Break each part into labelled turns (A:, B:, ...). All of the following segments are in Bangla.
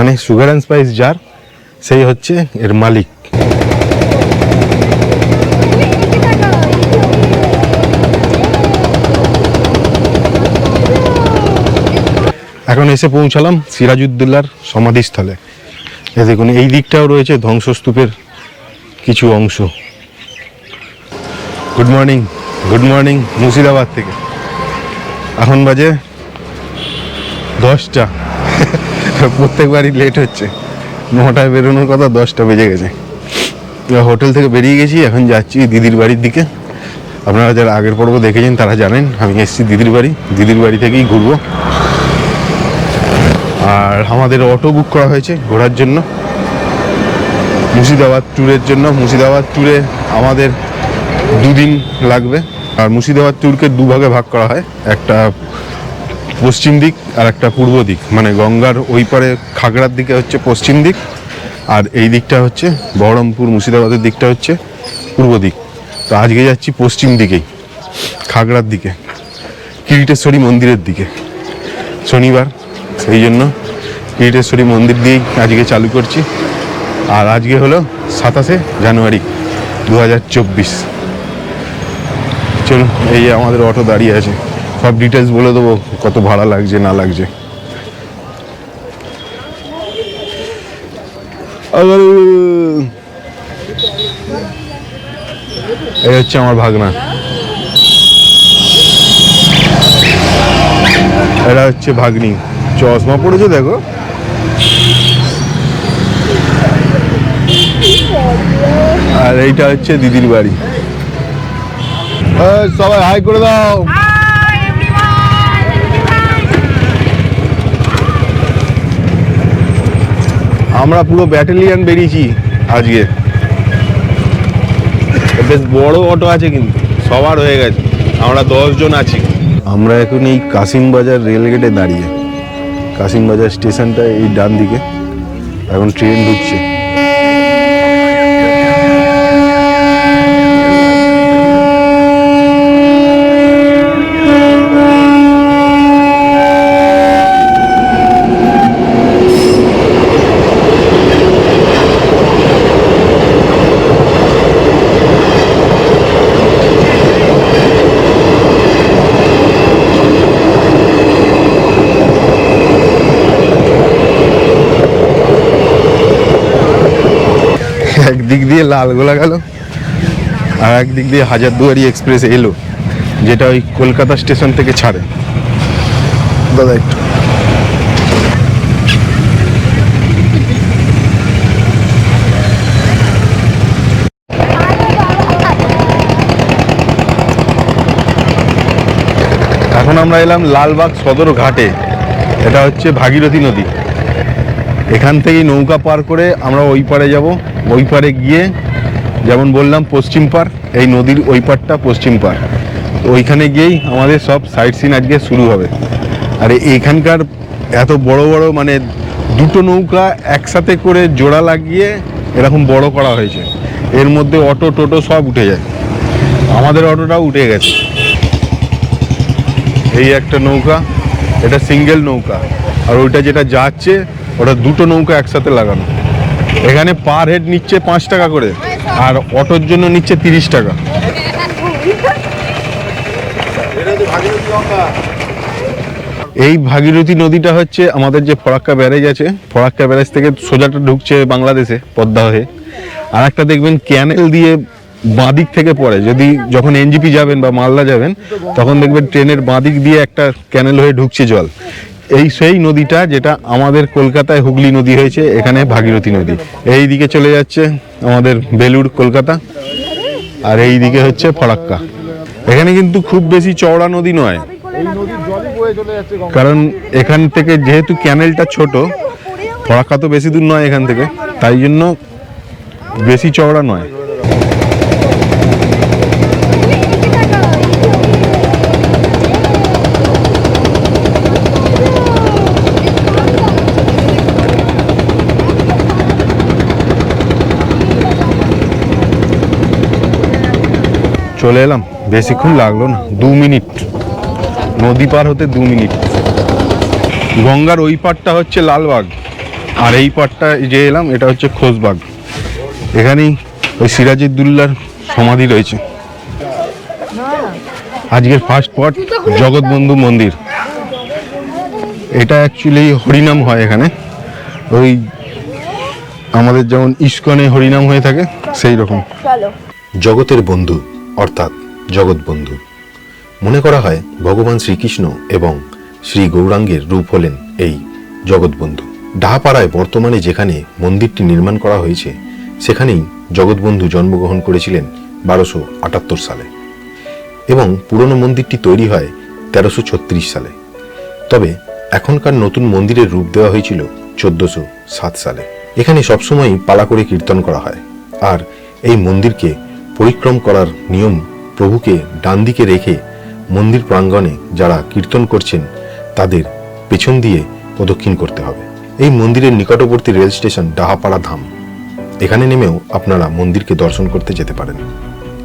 A: মানে সুগার অ্যান্ড স্পাইস যার সেই হচ্ছে এর মালিক। এখন এসে পৌঁছালাম সিরাজউদ্দৌলার সমাধিস্থলে। এ দেখুন, এই দিকটাও রয়েছে ধ্বংসস্তূপের কিছু অংশ। Good morning good morning Murshidabad থেকে। এখন বাজে দশটা। প্রত্যেকবারই লেট হচ্ছে। নটায় বেরোনোর কথা দশটা বেজে গেছে। হোটেল থেকে বেরিয়ে গেছি, এখন যাচ্ছি দিদির বাড়ির দিকে। আপনারা যারা আগের পর্ব দেখেছেন, তারা জানেন, আমি এসেছি দিদির বাড়ি। দিদির বাড়ি থেকেই ঘুরবো। আর আমাদের অটো বুক করা হয়েছে ঘোরার জন্য। মুর্শিদাবাদ ট্যুরের জন্য। মুর্শিদাবাদ ট্যুরে আমাদের দুদিন লাগবে। আর মুর্শিদাবাদ ট্যুরকে দুভাগে ভাগ করা হয়। একটা পশ্চিম দিক আর একটা পূর্ব দিক। মানে গঙ্গার ওই পারে খাগড়ার দিকে হচ্ছে পশ্চিম দিক আর এই দিকটা হচ্ছে বহরমপুর মুর্শিদাবাদের দিকটা হচ্ছে পূর্ব দিক। তো আজকে যাচ্ছি পশ্চিম দিকেই, খাগড়ার দিকে, কিরিটেশ্বরী মন্দিরের দিকে। শনিবার, সেই জন্য কিরিটেশ্বরী মন্দির দিয়েই আজকে চালু করছি। আর আজকে হলো সাতাশে জানুয়ারি দু হাজার চব্বিশ। চলুন, এই আমাদের অটো দাঁড়িয়ে আছে। সব ডিটেলস বলে দেবো, কত ভাড়া লাগছে, না লাগছে। এই হচ্ছে আমার ভাগনা। এটা হচ্ছে ভাগ্নি। চশমা পড়েছে, দেখো। আর এইটা হচ্ছে দিদির বাড়ি। সবাই হাই করে দাও। আমরা পুরো ব্যাটালিয়ান বেরিয়েছি আজকে। বেশ বড় অটো আছে কিন্তু, সবার হয়ে গেছে। আমরা জন আছি। আমরা এখন এই কাসিমবাজার রেলগেটে দাঁড়িয়ে। কাসিমবাজার স্টেশনটা এই ডান দিকে এখন ট্রেন ঢুকছে। একদিক দিয়ে লালগোলা গেল। আর একদিক দিয়ে হাজারদুয়ারি এক্সপ্রেস এলো, যেটা ওই কলকাতা স্টেশন থেকে ছাড়ে। দাদা একটু। এখন আমরা এলাম লালবাগ সদর ঘাটে। এটা হচ্ছে ভাগীরথী নদী। এখান থেকেই নৌকা পার করে আমরা ওই পারে যাব। ওই পারে গিয়ে যেমন বললাম, পশ্চিম পার, এই নদীর ওই পারটা পশ্চিম পার। ওইখানে গিয়েই আমাদের সব সাইট সিন আজকে শুরু হবে। আর এইখানকার এত বড় বড় মানে দুটো নৌকা একসাথে করে জোড়া লাগিয়ে এরকম বড় করা হয়েছে। এর মধ্যে অটো, টোটো সব উঠে যায়। আমাদের অটোটাও উঠে গেছে। এই একটা নৌকা, এটা সিঙ্গেল নৌকা। আর ওইটা যেটা যাচ্ছে ওটা দুটো নৌকা একসাথে লাগানো। এখানে পার হেড নিচ্ছে পাঁচ টাকা করে, আর অটোর জন্য নিচ্ছে তিরিশ টাকা। এই ভাগীরথী নদীটা হচ্ছে আমাদের যে ফরাক্কা ব্যারেজ আছে, ফরাক্কা ব্যারেজ থেকে সোজাটা ঢুকছে বাংলাদেশে, পদ্মা হয়ে। আর একটা দেখবেন ক্যানেল দিয়ে বাঁদিক থেকে পড়ে। যদি যখন এনজিপি যাবেন বা মালদা যাবেন, তখন দেখবেন ট্রেনের বাঁদিক দিয়ে একটা ক্যানেল হয়ে ঢুকছে জল। এই সেই নদীটা যেটা আমাদের কলকাতায় হুগলি নদী হয়েছে, এখানে ভাগীরথী নদী। এই দিকে চলে যাচ্ছে আমাদের বেলুড় কলকাতা, আর এই দিকে হচ্ছে ফরাক্কা। এখানে কিন্তু খুব বেশি চওড়া নদী নয়। কারণ এখান থেকে যেহেতু ক্যানেলটা ছোট, ফরাক্কা তো বেশি দূর নয় এখান থেকে, তাই জন্য বেশি চওড়া নয়। চলে এলাম। বেশিক্ষণ লাগল না। দু মিনিট। নদী পার হতে দু মিনিট। গঙ্গার ওই পারটা হচ্ছে লালবাগ। আর এই পাটটা যে এলাম, এটা হচ্ছে খোসবাগ এখানেই ওই সিরাজউদ্দৌলার সমাধি রয়েছে। আজকের ফার্স্ট পট জগৎবন্ধু মন্দির। এটা অ্যাকচুয়ালি হরিনাম হয় এখানে। ওই আমাদের যেমন ইস্কনে হরিনাম হয়ে থাকে, সেই রকম।
B: জগতের বন্ধু অর্থাৎ জগৎ বন্ধু মনে করা হয় ভগবান শ্রীকৃষ্ণ এবং শ্রী গৌরাঙ্গের রূপ হলেন এই জগৎবন্ধু। ডাহাপাড়ায় বর্তমানে যেখানে মন্দিরটি নির্মাণ করা হয়েছে, সেখানেই জগৎবন্ধু জন্মগ্রহণ করেছিলেন বারোশো আটাত্তর সালে এবং পুরনো মন্দিরটি তৈরি হয় তেরোশো ছত্রিশ সালে। তবে এখনকার নতুন মন্দিরের রূপ দেওয়া হয়েছিল চোদ্দশো সাত সালে। এখানে সবসময়ই পালা করে কীর্তন করা হয়। আর এই মন্দিরকে পরিক্রম করার নিয়ম প্রভুকে ডান দিকে রেখে মন্দির প্রাঙ্গণে যারা কীর্তন করছেন, তাদের পেছন দিয়ে প্রদক্ষিণ করতে হবে। এই মন্দিরের নিকটবর্তী রেল স্টেশন ডাহাপাড়া ধাম। এখানে নেমেও আপনারা মন্দিরকে দর্শন করতে যেতে পারেন।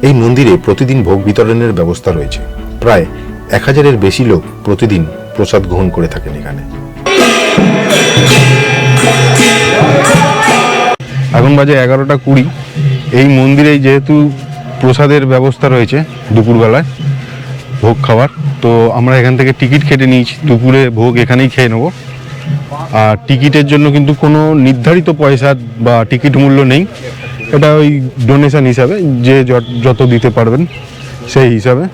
B: এই মন্দিরে প্রতিদিন ভোগ বিতরণের ব্যবস্থা রয়েছে। প্রায় এক হাজারের বেশি লোক প্রতিদিন প্রসাদ গ্রহণ করে থাকেন এখানে।
A: এখন বাজে এগারোটা কুড়ি। এই মন্দিরে যেহেতু প্রসাদের ব্যবস্থা রয়েছে দুপুরবেলায়, ভোগ খাওয়ার তো আমরা এখান থেকে টিকিট কেটে নিয়েছি। দুপুরে ভোগ এখানেই খেয়ে নেব। আর টিকিটের জন্য কিন্তু কোনো নির্ধারিত পয়সা বা টিকিট মূল্য নেই। এটা ওই ডোনেশন হিসাবে, যে যত- দিতে পারবেন সেই হিসাবে।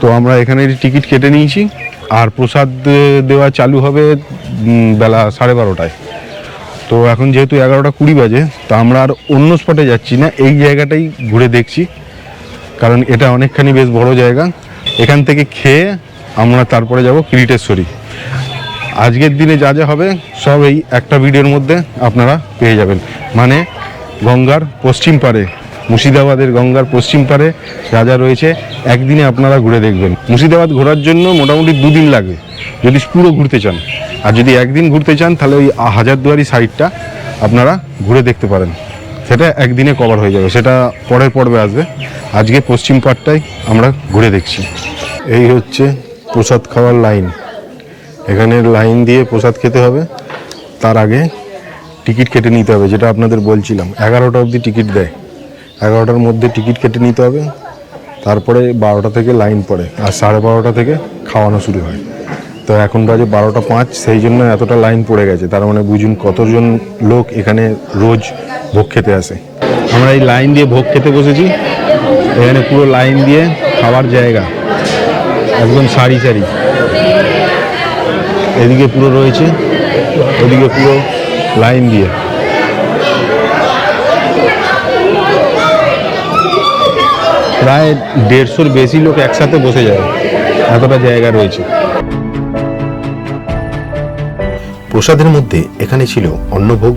A: তো আমরা এখানে টিকিট কেটে নিয়েছি। আর প্রসাদ দেওয়া চালু হবে বেলা সাড়ে বারোটায়। তো এখন যেহেতু এগারোটা কুড়ি বাজে, তো আমরা আর অন্য স্পটে যাচ্ছি না। এই জায়গাটাই ঘুরে দেখছি, কারণ এটা অনেকখানি বেশ বড় জায়গা। এখান থেকে খেয়ে আমরা তারপরে যাব কিরিটেশ্বরী। আজকের দিনে যা যা হবে, সব এই একটা ভিডিওর মধ্যে আপনারা পেয়ে যাবেন। মানে গঙ্গার পশ্চিম পারে মুর্শিদাবাদের গঙ্গার পশ্চিম পারে যা যা রয়েছে, একদিনে আপনারা ঘুরে দেখবেন। মুর্শিদাবাদ ঘোরার জন্য মোটামুটি দুদিন লাগে, যদি পুরো ঘুরতে চান। আর যদি একদিন ঘুরতে চান, তাহলে ওই হাজারদুয়ারি সাইডটা আপনারা ঘুরে দেখতে পারেন। সেটা একদিনে কভার হয়ে যাবে। সেটা পরের পর্বে আসবে। আজকে পশ্চিম পাটটাই আমরা ঘুরে দেখছি। এই হচ্ছে প্রসাদ খাওয়ার লাইন। এখানে লাইন দিয়ে প্রসাদ খেতে হবে। তার আগে টিকিট কেটে নিতে হবে, যেটা আপনাদের বলছিলাম। এগারোটা অবধি টিকিট দেয়। এগারোটার মধ্যে টিকিট কেটে নিতে হবে। তারপরে বারোটা থেকে লাইন পড়ে। আর সাড়ে বারোটা থেকে খাওয়ানো শুরু হয়। তো এখন বাজে বারোটা পাঁচ, সেই জন্য এতটা লাইন পড়ে গেছে। তার মানে বুঝুন কতজন লোক এখানে রোজ ভোগ খেতে আসে। আমরা এই লাইন দিয়ে ভোগ খেতে বসেছি। এখানে পুরো লাইন দিয়ে খাওয়ার জায়গা। একদম সারি সারি। এদিকে পুরো রয়েছে, ওদিকে পুরো লাইন দিয়ে। প্রায় দেড়শোর বেশি লোক একসাথে বসে যাবে এতটা জায়গা রয়েছে।
B: প্রসাদের মধ্যে এখানে ছিল অন্নভোগ,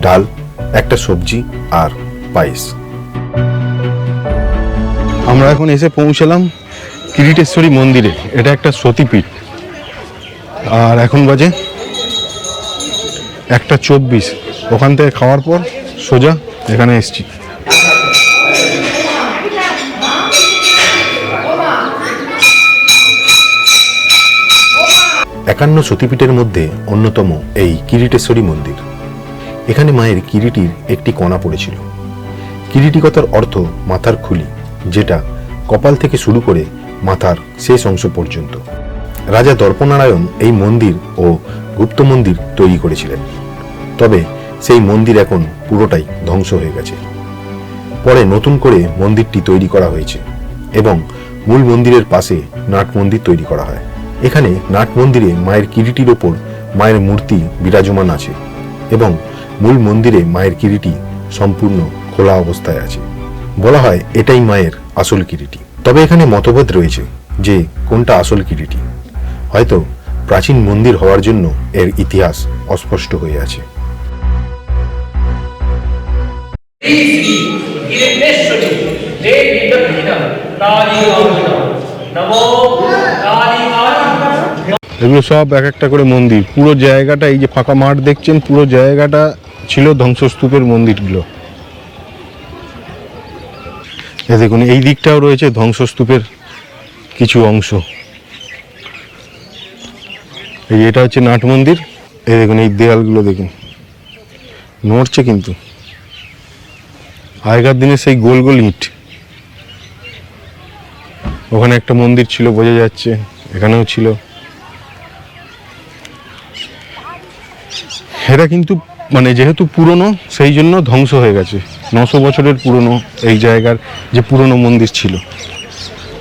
B: ডাল, একটা সবজি আর পায়েস।
A: আমরা এখন এসে পৌঁছালাম কিরিটেশ্বরী মন্দিরে। এটা একটা সতীপীঠ। আর এখন বাজে একটা চব্বিশ। ওখান থেকে খাওয়ার পর সোজা এখানে এসছি।
B: একান্ন সতীপীঠের মধ্যে অন্যতম এই কিরিটেশ্বরী মন্দির। এখানে মায়ের কিরিটির একটি কণা পড়েছিল। কিরিটিকতার অর্থ মাথার খুলি, যেটা কপাল থেকে শুরু করে মাথার শেষ অংশ পর্যন্ত। রাজা দর্পনারায়ণ এই মন্দির ও গুপ্ত মন্দির তৈরি করেছিলেন। তবে সেই মন্দির এখন পুরোটাই ধ্বংস হয়ে গেছে। পরে নতুন করে মন্দিরটি তৈরি করা হয়েছে এবং মূল মন্দিরের পাশে নাট মন্দির তৈরি করা হয়। এখানে নাট মন্দিরে মায়ের কিরিটির ওপর মায়ের মূর্তি বিরাজমান আছে এবং মূল মন্দিরে মায়ের কিরিটি সম্পূর্ণ খোলা অবস্থায় আছে। বলা হয় এটাই মায়ের আসল কিরিটি। তবে এখানে মতভেদ রয়েছে যে কোনটা আসল কিরিটি। হয়তো প্রাচীন মন্দির হওয়ার জন্য এর ইতিহাস অস্পষ্ট হয়ে আছে।
A: এগুলো সব এক একটা করে মন্দির। পুরো জায়গাটা, এই যে ফাঁকা মাঠ দেখছেন, পুরো জায়গাটা ছিল ধ্বংসস্তূপের মন্দিরগুলো। এ দেখুন, এই দিকটাও রয়েছে ধ্বংসস্তূপের কিছু অংশ। এই এটা হচ্ছে নাট মন্দির। এই দেখুন, এই দেয়ালগুলো দেখুন।
C: নড়ছে কিন্তু। আগেকার দিনে সেই গোল গোল ইট। ওখানে একটা মন্দির ছিল, বোঝা যাচ্ছে। এখানেও ছিল। এটা কিন্তু মানে যেহেতু পুরনো, সেই জন্য ধ্বংস হয়ে গেছে। নশো বছরের পুরনো এই জায়গার যে পুরনো মন্দির ছিল।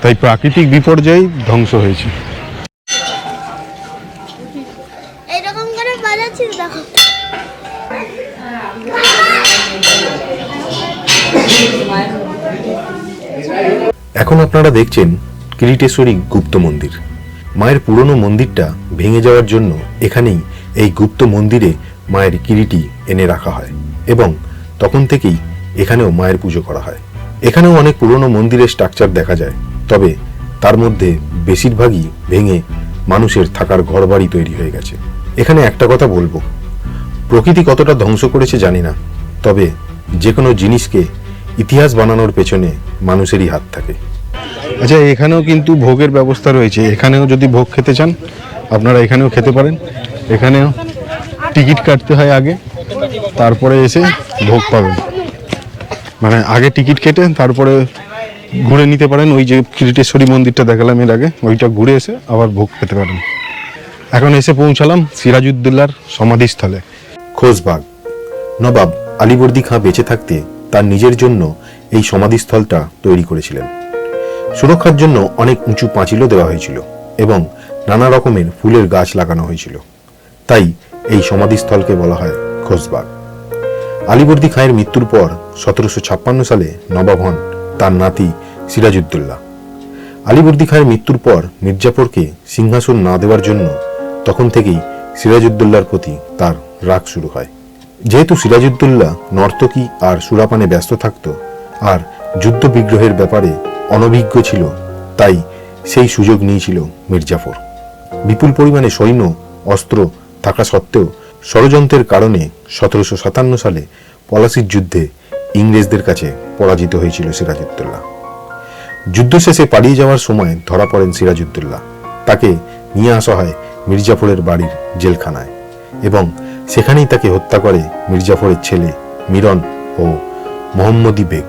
C: তাই প্রাকৃতিক বিপর্যয় ধ্বংস হয়েছে।
A: এখন আপনারা দেখছেন কিরিটেশ্বরী গুপ্ত মন্দির। মায়ের পুরনো মন্দিরটা ভেঙে যাওয়ার জন্য এখানেই এই গুপ্ত মন্দিরে মায়ের কিরিটি এনে রাখা হয় এবং তখন থেকেই এখানেও মায়ের পুজো করা হয়। এখানেও অনেক পুরনো মন্দিরের স্ট্রাকচার দেখা যায়, তবে তার মধ্যে বেশিরভাগই ভেঙে মানুষের থাকার ঘরবাড়ি তৈরি হয়ে গেছে। এখানে একটা কথা বলব, প্রকৃতি কতটা ধ্বংস করেছে জানি না, তবে যে কোনো জিনিসকে ইতিহাস বানানোর পেছনে মানুষেরই হাত থাকে।
C: আচ্ছা এখানেও কিন্তু ভোগের ব্যবস্থা রয়েছে। এখানেও যদি ভোগ খেতে চান, আপনারা এখানেও খেতে পারেন। এখানেও টিকিট কাটতে হয় আগে, তারপরে এসে ভোগ পাবেন। মানে আগে টিকিট কেটে তারপরে ঘুরে নিতে পারেন। ওই যে কিরিটেশ্বরী মন্দিরটা দেখালাম এর আগে, ওইটা ঘুরে এসে আবার ভোগ পেতে পারেন। এখন এসে পৌঁছালাম সিরাজউদ্দৌলার সমাধিস্থলে।
A: খোশবাগ। নবাব আলীবর্দী খাঁ বেঁচে থাকতে তার নিজের জন্য এই সমাধিস্থলটা তৈরি করেছিলেন। সুরক্ষার জন্য অনেক উঁচু পাঁচিলও দেওয়া হয়েছিল এবং নানা রকমের ফুলের গাছ লাগানো হয়েছিল। তাই এই সমাধিস্থলকে বলা হয় খোশবাগ। আলীবর্দী খাঁয়ের মৃত্যুর পর সতেরোশো ছাপ্পান্ন সালে নবাব হন তার নাতি সিরাজউদ্দৌলা। আলীবর্দী খাঁয়ের মৃত্যুর পর মির্জাফরকে সিংহাসন না দেওয়ার জন্য তখন থেকেই সিরাজউদ্দৌলার প্রতি তার রাগ শুরু হয়। যেহেতু সিরাজউদ্দৌলা নর্তকী আর সুরাপানে ব্যস্ত থাকত, আর যুদ্ধ বিগ্রহের ব্যাপারে অনভিজ্ঞ ছিল, তাই সেই সুযোগ নিয়েছিল মির্জাফর। বিপুল পরিমাণে সৈন্য, অস্ত্র থাকা সত্ত্বেও ষড়যন্ত্রের কারণে সতেরোশো সাতান্ন সালে পলাশির যুদ্ধে ইংরেজদের কাছে পরাজিত হয়েছিল সিরাজউদ্দৌলা। যুদ্ধ শেষে পালিয়ে যাওয়ার সময় ধরা পড়েন সিরাজউদ্দৌলা। তাকে নিয়ে আসা হয় মির্জাফরের বাড়ির জেলখানায় এবং সেখানেই তাকে হত্যা করে মির্জাফরের ছেলে মিরন ও মোহাম্মদী বেগ।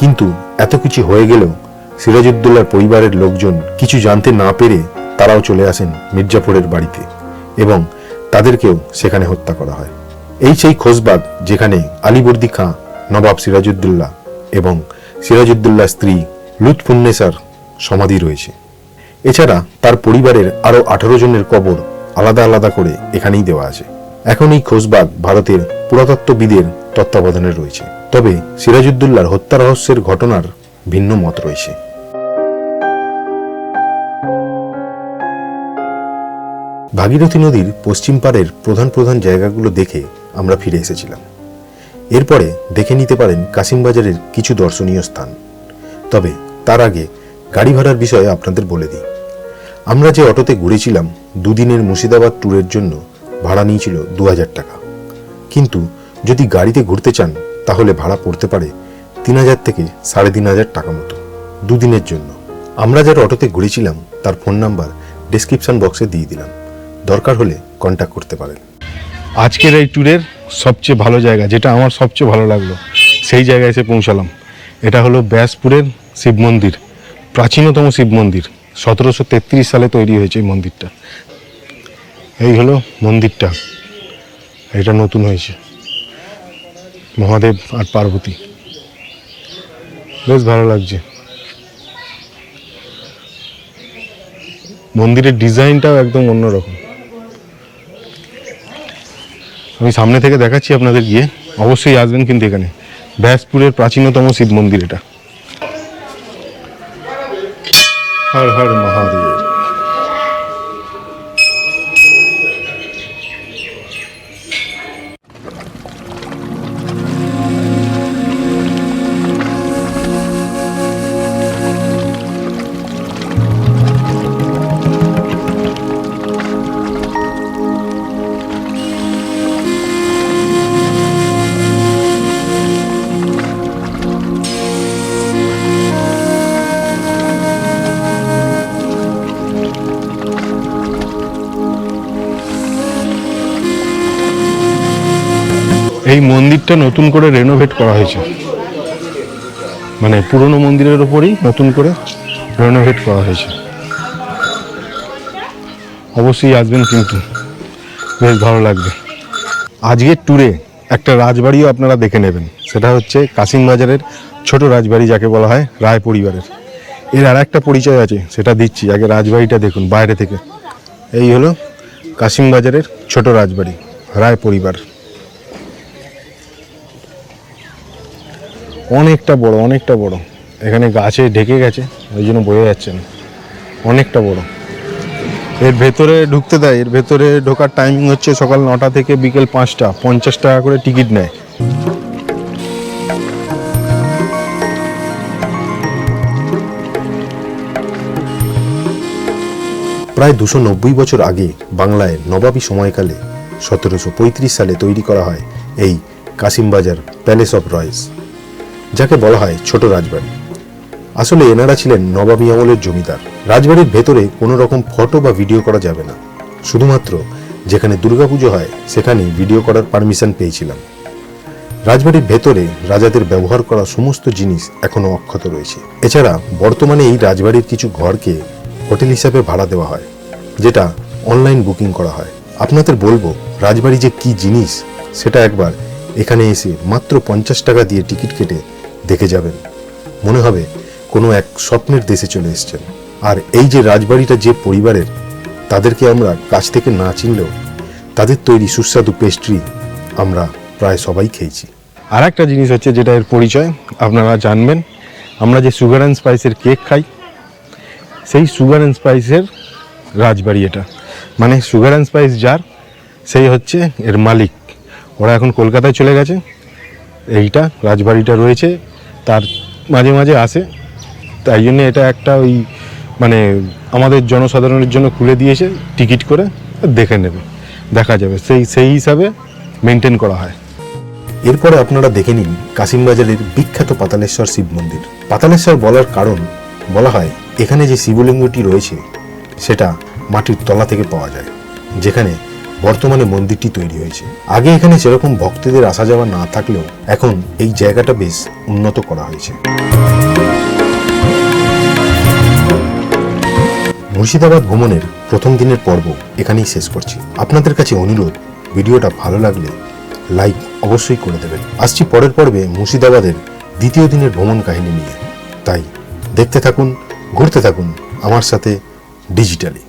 A: কিন্তু এত কিছু হয়ে গেলেও সিরাজউদ্দৌলার পরিবারের লোকজন কিছু জানতে না পেরে তারাও চলে আসেন মির্জাপুরের বাড়িতে এবং তাদেরকেও সেখানে হত্যা করা হয়। এই সেই খোশবাগ যেখানে আলীবর্দী খাঁ, নবাব সিরাজউদ্দৌলা এবং সিরাজউদ্দৌলার স্ত্রী লুৎফুন্নেসার সমাধি রয়েছে। এছাড়া তার পরিবারের আরও আঠারো জনের কবর আলাদা আলাদা করে এখানেই দেওয়া আছে। এখন এই খোশবাগ ভারতের পুরাতত্ত্ববিদের তত্ত্বাবধানে রয়েছে। তবে সিরাজউদ্দৌলার হত্যা রহস্যের ঘটনার ভিন্ন মত রয়েছে। ভাগীরথী নদীর পশ্চিম পাড়ের প্রধান প্রধান জায়গাগুলো দেখে আমরা ফিরে এসেছিলাম। এরপরে দেখে নিতে পারেন কাশিমবাজারের কিছু দর্শনীয় স্থান। তবে তার আগে গাড়ি ভাড়ার বিষয়ে আপনাদের বলে দিই। আমরা যে অটোতে ঘুরেছিলাম দুদিনের মুর্শিদাবাদ ট্যুরের জন্য ভাড়া নিয়েছিল দু হাজার টাকা। কিন্তু যদি গাড়িতে ঘুরতে চান, তাহলে ভাড়া পড়তে পারে তিন হাজার থেকে সাড়ে তিন হাজার টাকা মতো দুদিনের জন্য। আমরা যার অটোতে ঘুরেছিলাম, তার ফোন নাম্বার ডেসক্রিপশন বক্সে দিয়ে দিলাম। দরকার হলে কন্ট্যাক্ট করতে পারেন।
C: আজকের এই ট্যুরের সবচেয়ে ভালো জায়গা, যেটা আমার সবচেয়ে ভালো লাগল, সেই জায়গায় এসে পৌঁছালাম। এটা হলো ব্যাসপুরের শিব মন্দির, প্রাচীনতম শিব মন্দির। সতেরোশো তেত্রিশ সালে তৈরি হয়েছে এই মন্দিরটা। এই হলো মন্দিরটা। এটা নতুন হয়েছে। মহাদেব আর পার্বতী। বেশ ভালো লাগছে। মন্দিরের ডিজাইনটাও একদম অন্যরকম। আমি সামনে থেকে দেখাচ্ছি আপনাদের গিয়ে। অবশ্যই আসবেন কিন্তু এখানে। ব্যাসপুরের প্রাচীনতম শিব মন্দির এটা। হর হর মহাদেব।
D: মন্দিরটা নতুন করে রেনোভেট করা হয়েছে। মানে পুরনো মন্দিরের ওপরই নতুন করে রেনোভেট করা হয়েছে। অবশ্যই আসবেন কিন্তু। বেশ ভালো লাগবে। আজকের ট্যুরে একটা রাজবাড়িও আপনারা দেখে নেবেন। সেটা হচ্ছে কাশিম বাজারের ছোট রাজবাড়ি যাকে বলা হয় রায় পরিবারের। এর আর একটা পরিচয় আছে, সেটা দিচ্ছি। আগে রাজবাড়িটা দেখুন, বাইরে থেকে। এই হলো কাশিম বাজারের ছোট রাজবাড়ি, রায় পরিবার। অনেকটা বড় অনেকটা বড়। এখানে গাছে ঢেকে গেছে, ওই জন্য বোঝা যাচ্ছে না। অনেকটা বড়। এর ভেতরে ঢুকতে দেয়, এর ভেতরে ঢোকার টাইমিং হচ্ছে সকাল নটা থেকে বিকেল পাঁচটা, পঞ্চাশ টাকা করে টিকিট নেয়।
A: প্রায় দুশো নব্বই বছর আগে বাংলায় নবাবী সময়কালে সতেরোশো পঁয়ত্রিশ সালে তৈরি করা হয় এই কাসিমবাজার প্যালেস অফ রয়েস যাকে বলা হয় ছোট রাজবাড়ি। আসলে এনারা ছিলেন নবাবী আমলের জমিদার। রাজবাড়ির ভেতরে কোনো রকম ফটো বা ভিডিও করা যাবে না। শুধুমাত্র যেখানে দুর্গাপুজো হয় সেখানে ভিডিও করার পারমিশন পেয়েছিলাম। রাজবাড়ির ভেতরে রাজাদের ব্যবহার করা সমস্ত জিনিস এখনও অক্ষত রয়েছে। এছাড়া বর্তমানে এই রাজবাড়ির কিছু ঘরকে হোটেল হিসাবে ভাড়া দেওয়া হয়, যেটা অনলাইন বুকিং করা হয়। আপনাদের বলব, রাজবাড়ি যে কি জিনিস, সেটা একবার এখানে এসে মাত্র পঞ্চাশ টাকা দিয়ে টিকিট কেটে দেখে যাবেন। মনে হবে কোনো এক স্বপ্নের দেশে চলে এসেছেন। আর এই যে রাজবাড়িটা যে পরিবারের, তাদেরকে আমরা কাছ থেকে না চিনলেও তাদের তৈরি সুস্বাদু পেস্ট্রি আমরা প্রায় সবাই খেয়েছি।
D: আর একটা জিনিস হচ্ছে যেটা এর পরিচয়, আপনারা জানবেন, আমরা যে সুগার অ্যান্ড স্পাইসের কেক খাই, সেই সুগার অ্যান্ড স্পাইসের রাজবাড়ি এটা। মানে সুগার অ্যান্ড স্পাইস যার সেই হচ্ছে এর মালিক। ওরা এখন কলকাতায় চলে গেছে। এইটা রাজবাড়িটা রয়েছে তার মাঝে মাঝে আসে। তাই জন্য এটা একটা ওই মানে আমাদের জনসাধারণের জন্য খুলে দিয়েছে, টিকিট করে দেখে নেবে, দেখা যাবে। সেই সেই হিসাবে মেনটেন করা হয়।
A: এরপরে আপনারা দেখে নিন কাসিমবাজারের বিখ্যাত পাতালেশ্বর শিব মন্দির। পাতালেশ্বর বলার কারণ বলা হয়, এখানে যে শিবলিঙ্গটি রয়েছে, সেটা মাটির তলা থেকে পাওয়া যায়, যেখানে বর্তমানে মন্দিরটি তৈরি হয়েছে। আগে এখানে সেরকম ভক্তদের আসা যাওয়া না থাকলেও এখন এই জায়গাটা বেশ উন্নত করা হয়েছে। মুর্শিদাবাদ ভ্রমণের প্রথম দিনের পর্ব এখানেই শেষ করছি। আপনাদের কাছে অনুরোধ, ভিডিওটা ভালো লাগলে লাইক অবশ্যই করে দেবেন। আসছি পরের পর্বে মুর্শিদাবাদের দ্বিতীয় দিনের ভ্রমণ কাহিনী নিয়ে। তাই দেখতে থাকুন, ঘুরতে থাকুন আমার সাথে ডিজিটালি